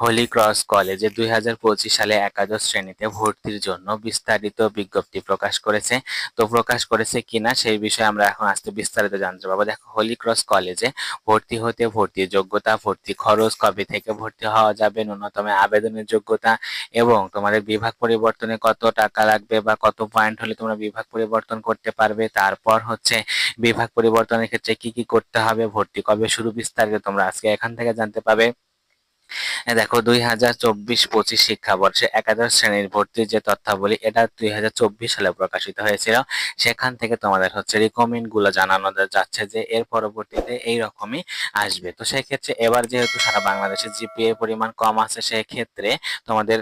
Holi cross কলেজে দুই হাজার পঁচিশ সালে একাদশ শ্রেণীতে ভর্তির জন্য বিস্তারিত বিজ্ঞপ্তি প্রকাশ করেছে। তো প্রকাশ করেছে কিনা সেই বিষয়ে আমরা এখন আজকে বিস্তারিত জানতে পারব। দেখো হোলি ক্রস কলেজে ভর্তি হতে ভর্তি যোগ্যতা, ভর্তি খরচ, কবে থেকে ভর্তি হওয়া যাবে, ন্যূনতম আবেদনের যোগ্যতা এবং তোমাদের বিভাগ পরিবর্তনে কত টাকা লাগবে বা কত পয়েন্ট হলে তোমরা বিভাগ পরিবর্তন করতে পারবে, তারপর হচ্ছে বিভাগ পরিবর্তনের ক্ষেত্রে কি কি করতে হবে, ভর্তি কবে শুরু বিস্তারিত তোমরা আজকে এখান থেকে জানতে পাবে দেখো দুই হাজার চব্বিশ পঁচিশ শিক্ষাবর্ষে একাদশ শ্রেণির ভর্তির যে তথ্যাবলী, এটা দুই হাজার চব্বিশ সালে প্রকাশিত হয়েছিল। সেখান থেকে তোমাদের হচ্ছে রিকমেন্ডগুলো জানানো যাচ্ছে যে এর পরবর্তীতে এই রকমই আসবে। তো সেক্ষেত্রে এবার যেহেতু সারা বাংলাদেশে জিপিএ পরিমাণ কম আছে, সেক্ষেত্রে তোমাদের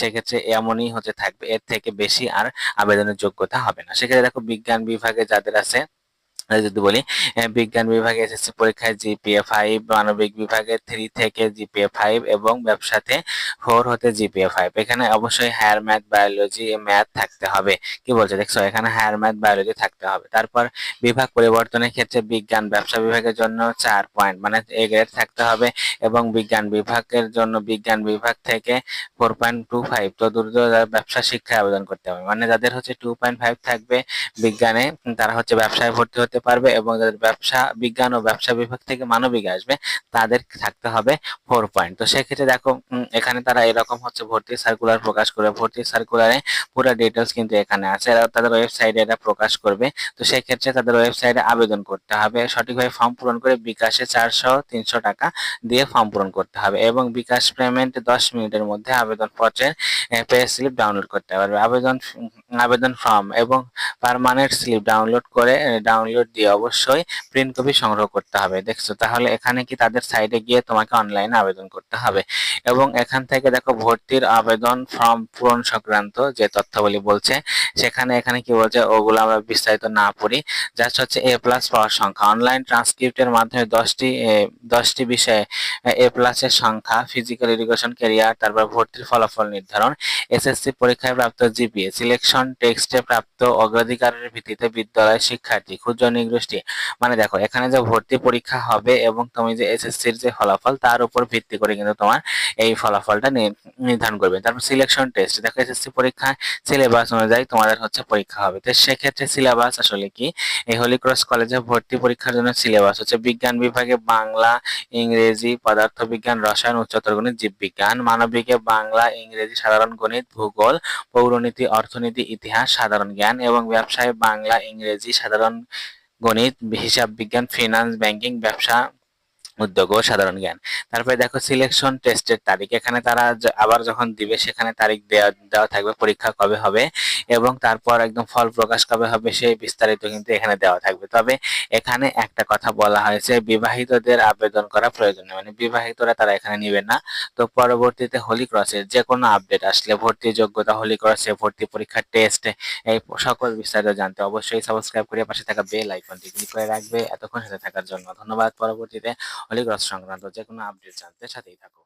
সেক্ষেত্রে এমনই হতে থাকবে। এর থেকে বেশি আর আবেদনের যোগ্যতা হবে না। সেক্ষেত্রে দেখো বিজ্ঞান বিভাগে যাদের আছে যদি বলি বিজ্ঞান বিভাগে এসএসসি পরীক্ষায় জিপিএ ফাইভ মানবিক বিভাগে থ্রি থেকে জিপিএ ফাইভ এবং ব্যবসাতে ফোর হতে জিপিএ ফাইভ এখানে অবশ্যই হায়ার ম্যাথ বায়োলজি ম্যাথ থাকতে হবে। কি বলছে? দেখছ, এখানে হায়ার ম্যাথ বায়োলজি থাকতে হবে। তারপর বিভাগ পরিবর্তনের ক্ষেত্রে বিজ্ঞান, ব্যবসা বিভাগের জন্য চার পয়েন্ট মানে এ গ্রেড থাকতে হবে এবং বিজ্ঞান বিভাগের জন্য বিজ্ঞান বিভাগ থেকে ফোর পয়েন্ট টু ফাইভ তো দ্রুত ব্যবসা শিক্ষায় আবেদন করতে হবে মানে যাদের হচ্ছে টু পয়েন্ট ফাইভ থাকবে বিজ্ঞানে, তারা হচ্ছে ব্যবসায় ভর্তি হতে পারবে এবং যাদের ব্যবসা, বিজ্ঞান ও ব্যবসা বিভাগ থেকে মানবিক আসবে, তাদের থাকতে হবে ফোর পয়েন্ট তো সেক্ষেত্রে দেখো এখানে তারা এরকম হচ্ছে ভর্তি সার্কুলার প্রকাশ করে ভর্তি সার্কুলারে পুরো ডিটেলস কিন্তু এখানে আছে। তাদের ওয়েবসাইটে এটা প্রকাশ করবে। তো সেক্ষেত্রে তাদের ওয়েবসাইটে আবেদন করতে হবে। সঠিকভাবে ফর্ম পূরণ করে বিকাশে চারশো তিনশো টাকা দিয়ে ফর্ম পূরণ করতে হবে এবং বিকাশ পেমেন্ট দশ মিনিটের মধ্যে আবেদন পত্রের পে স্লিপ ডাউনলোড করতে পারবে। আবেদন আবেদন ফর্ম এবং পারমানেন্ট স্লিপ ডাউনলোড করে ডাউনলোড দিয়ে অবশ্যই প্রিন্ট কপি সংগ্রহ করতে হবে। দেখছ? তাহলে এখানে কি তাদের সাইডে গিয়ে তোমাকে অনলাইনে আবেদন করতে হবে। এবং এখান থেকে দেখো ভর্তির আবেদন ফর্ম পূরণ সংক্রান্ত যে তথ্যাবলী বলছে, সেখানে এখানে কি বলছে, ওগুলো আমরা বিস্তারিত না পড়ি। জাস্ট হচ্ছে এ প্লাস পাওয়ার সংখ্যা। অনলাইন ট্রান্সক্রিপ্টের মাধ্যমে দশটি দশটি বিষয়ে, এ প্লাসের সংখ্যা ফিজিক্যাল এডুকেশন ক্যারিয়ার তারপর ভর্তির ফলাফল নির্ধারণ এসএসসি পরীক্ষায় প্রাপ্ত জিপিএ সিলেকশন টেক্সটে প্রাপ্ত অগ্রাধিকারের ভিত্তিতে বিদ্যালয়ের শিক্ষার্থী, ক্ষুদ্র নিগোষ্ঠী মানে দেখো, এখানে যে ভর্তি পরীক্ষা হবে এবং তুমি যে এসএসসির যে ফলাফল, তার উপর ভিত্তি করে কিন্তু তোমার এই ফলাফলটা নির্ধারণ করবে। তারপর সিলেকশন টেস্ট দেখো এসএসসি পরীক্ষায় সিলেবাস অনুযায়ী তোমাদের হচ্ছে পরীক্ষা হবে। তো সেক্ষেত্রে সিলেবাস আসলে কি? এই হলি ক্রস কলেজে ভর্তি পরীক্ষার জন্য সিলেবাস হচ্ছে বিজ্ঞান বিভাগে বাংলা, ইংরেজি পদার্থ বিজ্ঞান রসায়ন, উচ্চতর গণিত, জীববিজ্ঞান, মানবিকে বাংলা, ইংরেজি সাধারণ গণিত ভূগোল, পৌরনীতি, অর্থনীতি, ইতিহাস, সাধারণ জ্ঞান এবং ব্যবসায়, বাংলা, ইংরেজি, সাধারণ গণিত, হিসাব বিজ্ঞান ফিনান্স ব্যাংকিং ব্যবসা উদ্যোগ ও সাধারণ জ্ঞান। তারপরে দেখো সিলেকশন টেস্টের তারিখ। এখানে তারা আবার যখন দিবে, সেখানে তারিখ দেওয়া দেওয়া থাকবে, পরীক্ষা কবে হবে এবং তারপর একদম ফল প্রকাশ কবে হবে সেই বিস্তারিত কিন্তু এখানে দেওয়া থাকবে। তবে এখানে একটা কথা বলা হয়েছে, বিবাহিতদের আবেদন করা প্রয়োজন মানে বিবাহিতরা তারা এখানে নিবে না। তো পরবর্তীতে হোলি ক্রসের যে কোনো আপডেট আসলে ভর্তি যোগ্যতা হোলি ক্রসে ভর্তি পরীক্ষার টেস্ট এই সকল বিস্তারিত জানতে অবশ্যই সাবস্ক্রাইব করে পাশে থাকা বেল আইকনটি ক্লিক করে রাখবে। এতক্ষণ সাথে থাকার জন্য ধন্যবাদ। পরবর্তীতে হলিক্রস সংক্রান্ত যে কোনো আপডেট জানতে সাথেই থাকো